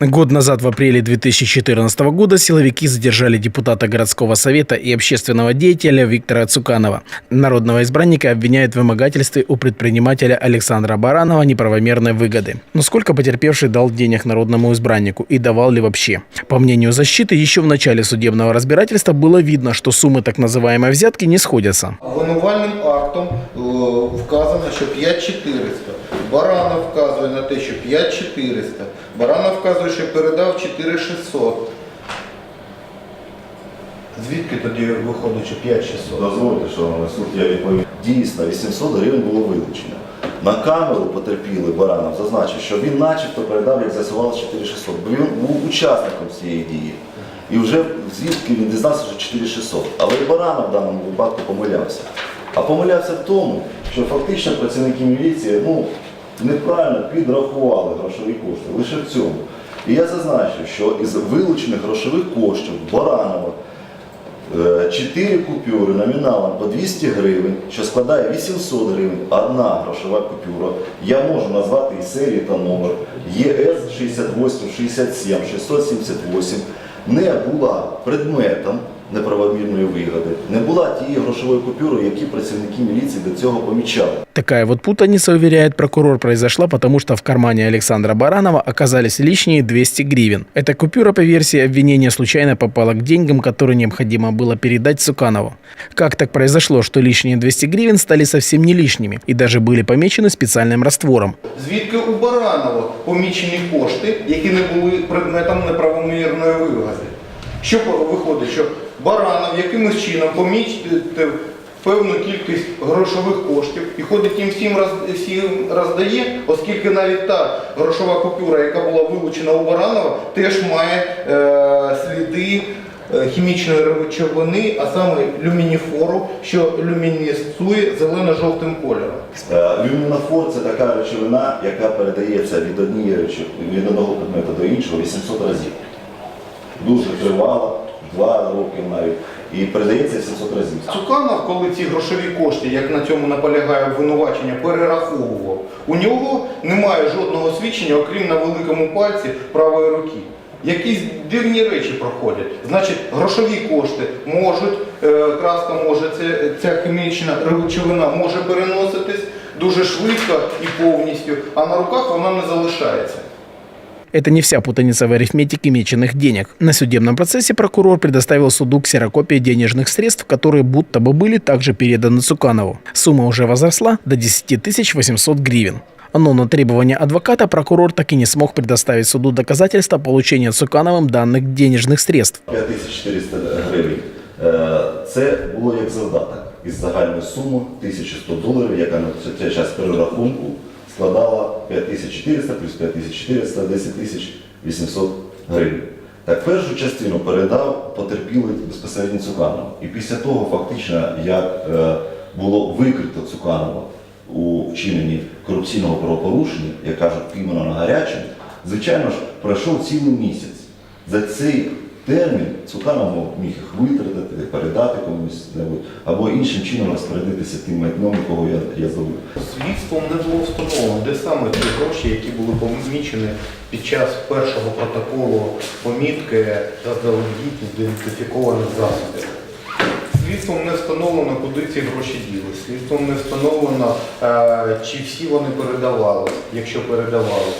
Год назад, в апреле 2014 года, силовики задержали депутата городского совета и общественного деятеля Виктора Цуканова. Народного избранника обвиняют в вымогательстве у предпринимателя Александра Баранова неправомерной выгоды. Но сколько потерпевший дал денег народному избраннику и давал ли вообще? По мнению защиты, еще в начале судебного разбирательства было видно, что суммы так называемой взятки не сходятся. Обвинувальним актом е, вказано, що 5400. Баранов вказує на те, що 5400. Баранов вказує, що передав 4600. Звідки тоді виходить, що 5600? Дозвольте, шановний суд, я відповім. Дійсно, 800 гривень було вилучено. На камеру потерпілий Баранов зазначив, що він начебто передав, як з'ясувалося, 4600. Бо він був учасником цієї дії. І вже звідки він дізнався, що 4600. Але і Баранов в даному випадку помилявся. А помилявся в тому, що фактично працівники міліції ну, неправильно підрахували грошові кошти. Лише в цьому. І я зазначив, що із вилучених грошових коштів Баранова Е, Чотири купюри номіналом по 200 гривень, що складає 800 гривень, одна грошова купюра. Я можу назвати і серію та номер ЄС 68 67 678 не була предметом неправомірної вигоди, не була тієї грошової купюри, які працівники міліції до цього помічали. Такая вот путаница, уверяет прокурор, произошла, потому что в кармане Александра Баранова оказались лишние 200 гривен. Эта купюра, по версии обвинения, случайно попала к деньгам, которые необходимо было передать Цуканову. Как так произошло, что лишние 200 гривен стали совсем не лишними и даже были помечены специальным раствором? Звідки у Баранова помічені кошти, які не були предметом неправомірної вигоди? Що виходить, що Баранов якимось чином помітив певну кількість грошових коштів і ходить їм всім, роз, всім роздає, оскільки навіть та грошова купюра, яка була вилучена у Баранова, теж має е, сліди е, хімічної речовини, а саме люмініфору, що люмінесцує зелено-жовтим кольором. Е, Люмінофор це така речовина, яка передається від однієї від одного предмета до іншого 800 разів. Дуже тривало, два роки навіть, і передається 700 разів. Цуканов, коли ці грошові кошти, як на цьому наполягає обвинувачення, перераховував, у нього немає жодного свідчення, окрім на великому пальці правої руки. Якісь дивні речі проходять. Значить, грошові кошти можуть, е, краска може, це, ця хімічна речовина може переноситись дуже швидко і повністю, а на руках вона не залишається. Это не вся путаница в арифметике меченых денег. На судебном процессе прокурор предоставил суду ксерокопии денежных средств, которые будто бы были также переданы Цуканову. Сумма уже возросла до 10 800 гривен. Но на требование адвоката прокурор так и не смог предоставить суду доказательства получения Цукановым данных денежных средств. 5400 гривень. Е, Це було як завдаток із загальної суми 1100 доларів, яка на цей час перерахунку складала 5400 плюс 5400 10800 гривень. Так, першу частину передав потерпілий безпосередньо Цуканова. І після того, фактично, як е, було викрито Цуканова у вчиненні корупційного правопорушення, як кажуть, піймано на гарячому, звичайно ж, пройшов цілий місяць. За цей термін Цуканов міг їх витратити, передати комусь небудь, або іншим чином розпорядитися тим майном, якого я, я забув. Слідством не було встановлено, де саме ті гроші, які були помічені під час першого протоколу помітки заздалегідь ідентифікованих засобів. Слідством не встановлено, куди ці гроші діли. Слідством не встановлено, е, чи всі вони передавали, якщо передавали.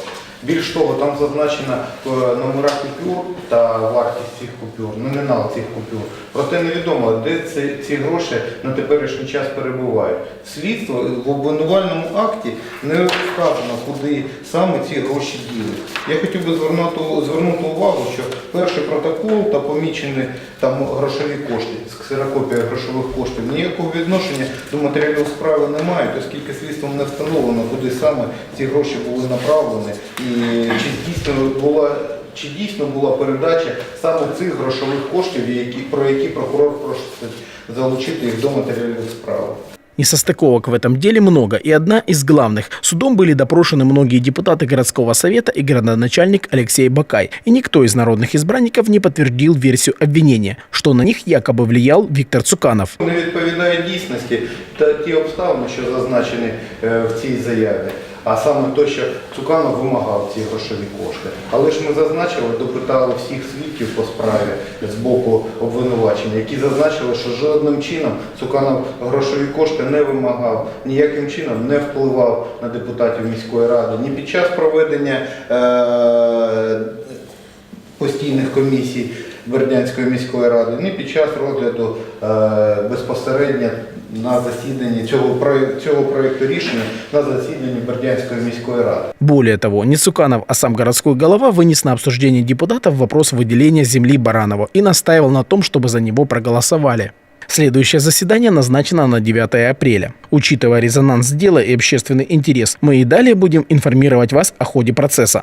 Більш того, там зазначено е, номера купюр та вартість цих купюр, номінал цих купюр. Проте невідомо, де ці, ці гроші на теперішній час перебувають. Слідство в обвинувальному акті не вказано, куди саме ці гроші діли. Я хотів би звернути, звернути увагу, що перший протокол та помічені там грошові кошти, ксерокопія грошових коштів, ніякого відношення до матеріалів справи не мають, оскільки слідством не встановлено, куди саме ці гроші були направлені і чи дійсно була. Чи дійсно була передача саме цих грошових коштів, які, про які прокурор просить залучити їх до матеріалів справи? Несостыковок в этом деле много, и одна из главных. Судом были допрошены многие депутаты городского совета и градоначальник Алексей Бакай. И никто из народных избранников не подтвердил версию обвинения, что на них якобы влиял Виктор Цуканов. Не відповідає дійсності та ті обставини, що зазначені е, в цій заяві. А саме те, що Цуканов вимагав ці грошові кошти. Але ж ми зазначили, допитали всіх свідків по справі з боку обвинувачення, які зазначили, що жодним чином Цуканов грошові кошти не вимагав, ніяким чином не впливав на депутатів міської ради, ні під час проведення е- постійних комісій Бердянської міської ради, ні під час розгляду е, безпосередньо на засіданні цього, проє- цього проєкту рішення на засіданні Бердянської міської ради. Более того, не Цуканов, а сам городской голова вынес на обсуждение депутатов вопрос выделения земли Баранову и настаивал на том, чтобы за него проголосовали. Следующее заседание назначено на 9 апреля. Учитывая резонанс дела и общественный интерес, мы и далее будем информировать вас о ходе процесса.